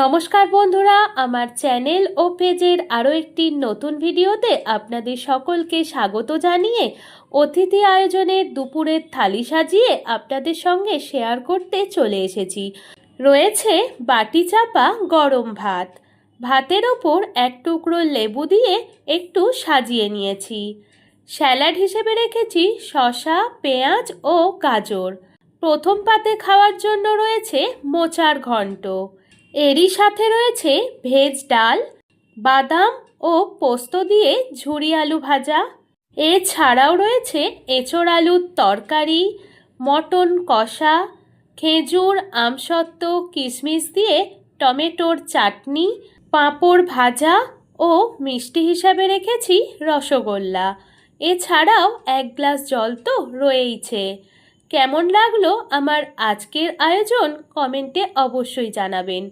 নমস্কার বন্ধুরা, আমার চ্যানেল ও পেজের আরও একটি নতুন ভিডিওতে আপনাদের সকলকে স্বাগত জানিয়ে অতিথি আয়োজনের দুপুরের থালি সাজিয়ে আপনাদের সঙ্গে শেয়ার করতে চলে এসেছি। রয়েছে বাটি চাপা গরম ভাত। ভাতের ওপর এক টুকরো লেবু দিয়ে একটু সাজিয়ে নিয়েছি। স্যালাড হিসেবে রেখেছি শসা, পেঁয়াজ ও গাজর। প্রথম পাতে খাওয়ার জন্য রয়েছে মোচার ঘন্ট। এরই সাথে রয়েছে ভেজ ডাল, বাদাম ও পোস্ত দিয়ে ঝুরি আলু ভাজা। এছাড়াও রয়েছে এঁচড় আলুর তরকারি, মটন কষা, খেজুর, আমসত্ত্ব, কিশমিশ দিয়ে টমেটোর চাটনি, পাঁপড় ভাজা ও মিষ্টি হিসাবে রেখেছি রসগোল্লা। এছাড়াও এক গ্লাস জল তো রয়েইছে। কেমন লাগল আমার আজকের আয়োজন কমেন্টে অবশ্যই জানাবেন।